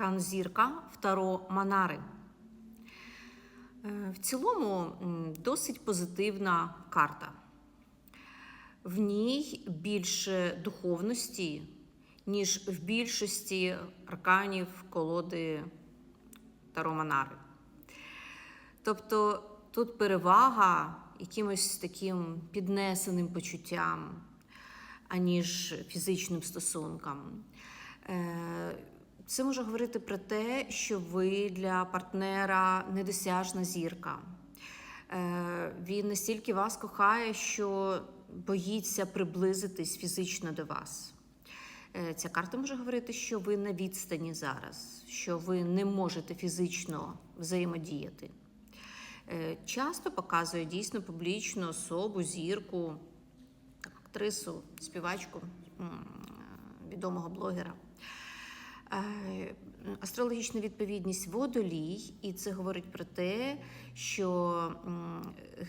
аркан зірка Второ Манари. Е, В цілому досить позитивна карта. В ній більше духовності, ніж в більшості арканів колоди Таро Манари. Тобто тут перевага якимось таким піднесеним почуттям, аніж фізичним стосункам. Це може говорити про те, що ви для партнера недосяжна зірка. Е, Він настільки вас кохає, що боїться приблизитись фізично до вас. Е, Ця карта може говорити, що ви на відстані зараз, що ви не можете фізично взаємодіяти. Е, Часто показує дійсно публічну особу, зірку, актрису, співачку відомого блогера. Астрологічна відповідність водолій, і це говорить про те, що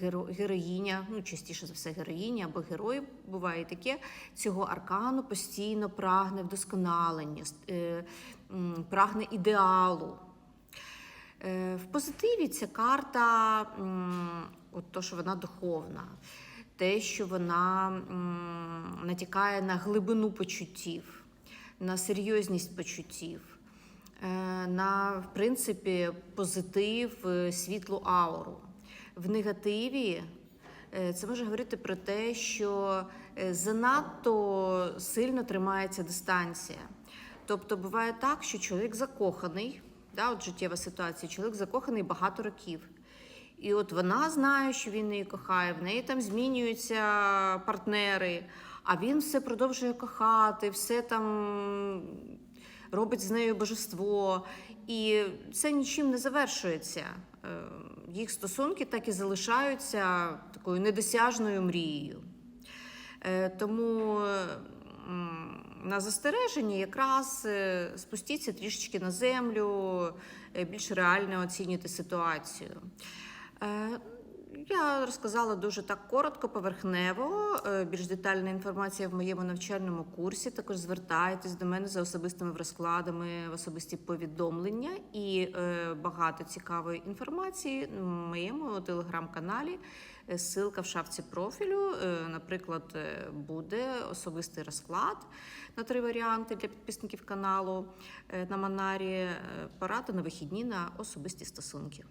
геро- героїня, ну частіше за все, героїня або герой буває таке, цього аркану постійно прагне вдосконалення, е, прагне ідеалу. Е, В позитиві ця карта, от то, що вона духовна, те, що вона натякає на глибину почуттів, на серйозність почуттів, е, на, в принципі, позитив, е, світлу ауру. В негативі е, це може говорити про те, що занадто сильно тримається дистанція. Тобто буває так, що чоловік закоханий, да, от життєва ситуація, чоловік закоханий багато років. І от вона знає, що він її кохає, в неї там змінюються партнери, а він все продовжує кохати, все там робить з нею божество. І це нічим не завершується. Е, Їх стосунки так і залишаються такою недосяжною мрією. Е, Тому на застереженні якраз е, спустіться трішечки на землю, е, більш реально оцінюйте ситуацію. Я розказала дуже так коротко, поверхнево. Е, Більш детальна інформація в моєму навчальному курсі. Також звертайтесь до мене за особистими розкладами, особисті повідомлення і е, багато цікавої інформації в моєму телеграм-каналі. Е, Ссылка в шапці профілю. Наприклад, буде особистий розклад на три варіанти для підписників каналу на Манарі. Поради на вихідні на особисті стосунки.